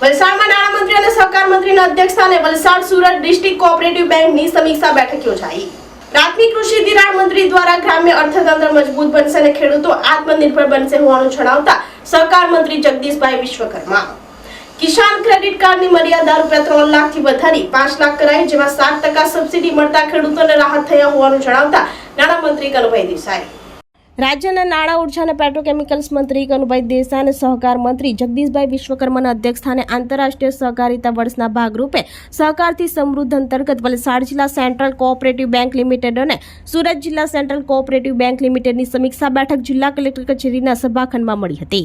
વલસાડમાં નાણામંત્રી અને સહકાર મંત્રીના અધ્યક્ષસ્થાને વલસાડ સુરત ડિસ્ટ્રિક્ટ કોઓપરેટિવ બેંકની સમીક્ષા બેઠક યોજાઈ. પ્રાથમિક કૃષિ ધિરાણ મંત્રી દ્વારા ગ્રામ્ય અર્થતંત્ર મજબૂત બનશે અને ખેડૂતો આત્મનિર્ભર બનશે હોવાનું જણાવતા સહકાર મંત્રી જગદીશભાઈ વિશ્વકર્મા. કિસાન ક્રેડિટ કાર્ડની મર્યાદા રૂપિયા ત્રણ લાખથી વધારી પાંચ લાખ કરાઈ, જેમાં સાત ટકા સબસિડી મળતા ખેડૂતોને રાહત થયા હોવાનું જણાવતા નાણામંત્રી કનુભાઈ દેસાઈ. રાજ્યના નાણાં ઊર્જા અને પેટ્રોકેમિકલ્સ મંત્રી કનુભાઈ દેસાઈ અને સહકાર મંત્રી જગદીશભાઈ વિશ્વકર્માના અધ્યક્ષસ્થાને આંતરરાષ્ટ્રીય સહકારિતા વર્ષના ભાગરૂપે સહકારથી સમૃદ્ધ અંતર્ગત વલસાડ જિલ્લા સેન્ટ્રલ કોઓપરેટિવ બેંક લિમિટેડ અને સુરત જિલ્લા સેન્ટ્રલ કોઓપરેટિવ બેંક લિમિટેડની સમીક્ષા બેઠક જિલ્લા કલેક્ટર કચેરીના સભાખંડમાં મળી હતી,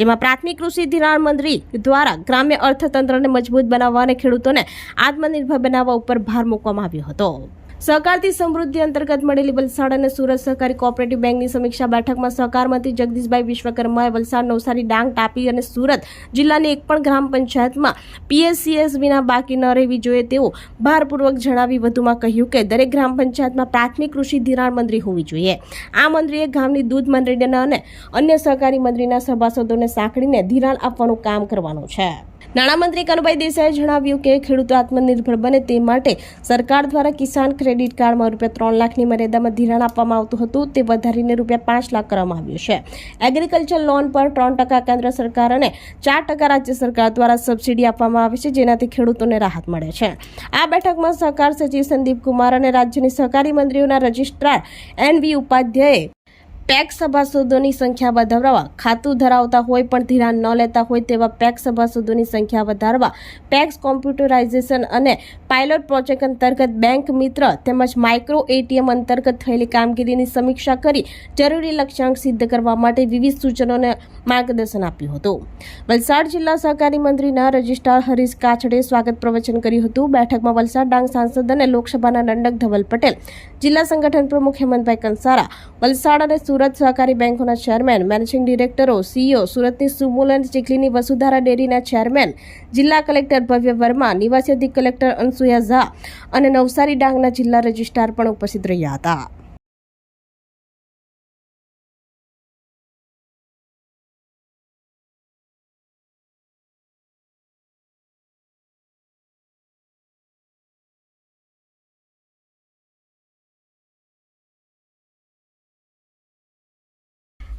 જેમાં પ્રાથમિક કૃષિ ધિરાણ મંત્રી દ્વારા ગ્રામ્ય અર્થતંત્રને મજબૂત બનાવવા અને ખેડૂતોને આત્મનિર્ભર બનાવવા ઉપર ભાર મૂકવામાં આવ્યો હતો. સહકારથી સમૃદ્ધિ અંતર્ગત મળેલી વલસાડ અને સુરત સહકારી કોઓપરેટિવ બેંકની સમીક્ષા બેઠકમાં સહકાર મંત્રી જગદીશભાઈ વિશ્વકર્માએ વલસાડ નવસારી, ડાંગ, તાપી અને સુરત જિલ્લાની એક પણ ગ્રામ પંચાયતમાં પીએસસીએસ વિના બાકી ન રહેવી જોઈએ તેવું ભારપૂર્વક જણાવી વધુમાં કહ્યું કે દરેક ગ્રામ પંચાયતમાં પ્રાથમિક કૃષિ ધિરાણ મંત્રી હોવી જોઈએ. આ મંત્રીએ ગામની દૂધ મંડળીના અને અન્ય સહકારી મંત્રીના સભાસદોને સાંકળીને ધિરાણ આપવાનું કામ કરવાનું છે. નાણામંત્રી કનુભાઈ દેસાઈએ જણાવ્યું કે ખેડૂતો આત્મનિર્ભર બને તે માટે સરકાર દ્વારા કિસાન ક્રેડિટ કાર્ડમાં રૂપિયા ત્રણ લાખની મર્યાદામાં ધિરાણ આપવામાં આવતું હતું. તે વધારીને રૂપિયા પાંચ લાખ કરવામાં આવ્યું છે. એગ્રીકલ્ચર લોન પર ત્રણ ટકા કેન્દ્ર સરકાર અને ચાર ટકા રાજ્ય સરકાર દ્વારા સબસિડી આપવામાં આવે છે, જેનાથી ખેડૂતોને રાહત મળે છે. આ બેઠકમાં સહકાર સચિવ સંદીપ કુમાર અને રાજ્યની સહકારી મંત્રીઓના રજિસ્ટ્રાર એન વી ઉપાધ્યાયે પેક્સ સભાસદોની સંખ્યા વધારવા, ખાતું ધરાવતા હોય પણ ધિરાણ ન લેતા હોય તેવા પેક સભાસદોની સંખ્યા વધારવા, પેક્સ કોમ્પ્યુટરાઇઝેશન અને પાયલોટ પ્રોજેક્ટ અંતર્ગત બેંક મિત્ર તેમજ માઇક્રો એટીએમ અંતર્ગત થયેલી કામગીરીની સમીક્ષા કરી જરૂરી લક્ષ્યાંક સિદ્ધ કરવા માટે વિવિધ સૂચનોને માર્ગદર્શન આપ્યું હતું. વલસાડ જિલ્લા સહકારી મંત્રીના રજિસ્ટ્રાર હરીશ કાછડે સ્વાગત પ્રવચન કર્યું હતું. બેઠકમાં વલસાડ ડાંગ સાંસદ અને લોકસભાના દંડક ધવલ પટેલ, જિલ્લા સંગઠન પ્રમુખ હેમંતભાઈ કંસારા, વલસાડ અને સુરત સહકારી બેંકોના ચેરમેન, મેનેજિંગ ડિરેક્ટરો, સીઈઓ સુરતની સુમુલ અને ચીખલીની વસુધારા ડેરીના ચેરમેન, જિલ્લા કલેક્ટર ભવ્ય વર્મા, નિવાસી અધિક કલેક્ટર અનસુયા ઝા અને નવસારી ડાંગના જિલ્લા રજિસ્ટ્રાર પણ ઉપસ્થિત રહ્યા હતા.